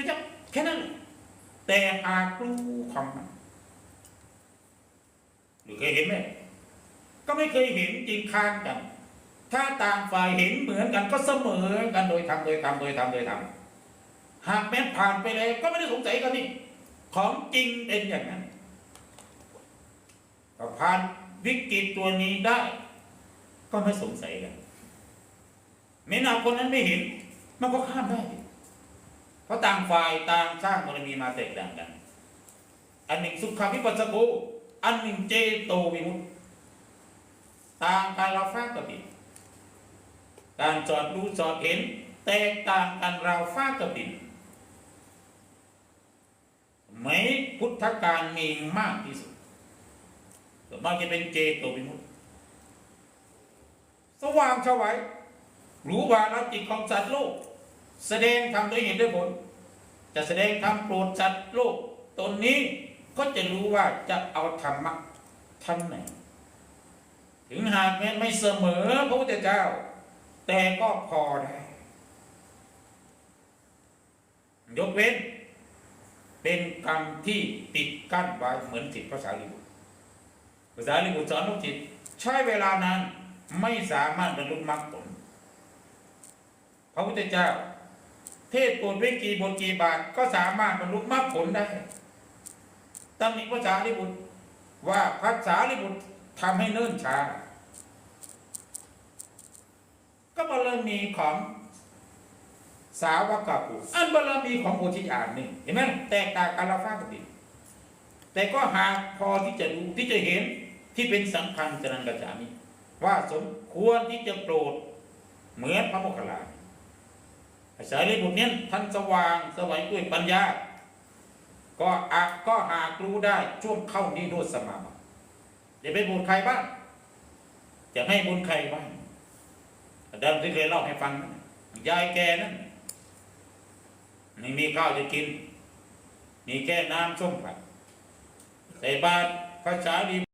ไม่จับแค่นั้น แต่หากรู้ความหมายหรือเคยเห็นไหมก็ไม่เคยเห็นจริงค้านกัน ถ้าต่างฝ่ายเห็นเหมือนกันก็เสมอกันโดยทำโดยทำโดยทำโดยทำหากแม้ผ่านไปแล้วก็ไม่ได้สงสัยกันนี่ของจริงเป็นอย่างนั้นถ้าผ่านวิกฤตตัวนี้ได้ ก็ไม่สงสัยกันไม่นาคนนั้นไม่เห็น มันก็ข้ามได้ ราะต่างฝ่ายต่างสร้างบารมีมาแตกต่างกัน อันหนึ่งสุขาวิปัสสโกอันหนึ่งเจโตวิมุตติต่างกันเราฟ้ากระปิดการจอดรู้จอดเห็น แตกต่างกันเราฟ้ากระปิดไหมพุทธการมีมากที่สุดส่วนมากจะเป็นเจโตวิมุตติสว่างเฉไวรู้ว่ารับจิตของสัตว์โลก แสดงทำด้วยเหตุด้วยผล จะแสดงทำโปรดสัตว์โลกตนนี้ก็จะรู้ว่าจะเอาธรรมะท่านไหน ถึงหากแม้ไม่เสมอพระพุทธเจ้า แต่ก็พอได้ ยกเว้น เป็นกรรมที่ติดกั้นไว้เหมือนจิตภาษาลิบุตรภาษาลิบุตรสอนลูกจิตใช้เวลานานไม่สามารถบรรลุมรรคผลพระพุทธเจ้า เทศโปรดไว้กี่บทกี่บาทก็สามารถบรรลุมรรคผลได้ตำหนิภาษาลิบุตรว่าภาษาลิบุตรทำให้เนิ่นช้า ก็บารมีของสาวกปุอันบารมีของโพธิญาณนี่เห็นไหมแตกต่างกันละฟ้ากับดินแต่ก็หากพอที่จะรู้ที่จะเห็นที่เป็นสังคัญจนันกัจจามิว่าสมควรที่จะโปรดเหมือนพระโมคคัลลา ภาษาลิบุตรเนี่ยท่านสว่างสวัยด้วยปัญญา ก็อะก็หากรู้ได้ช่วงเข้านิโรธสมาบัติจะไปบุญใครบ้างจะให้บุญใครบ้างเดิมที่เคยเล่าให้ฟังยายแกนั่นไม่มีข้าวจะกิน มีแค่น้ำส้มผัดใส่บาตรภาษาดี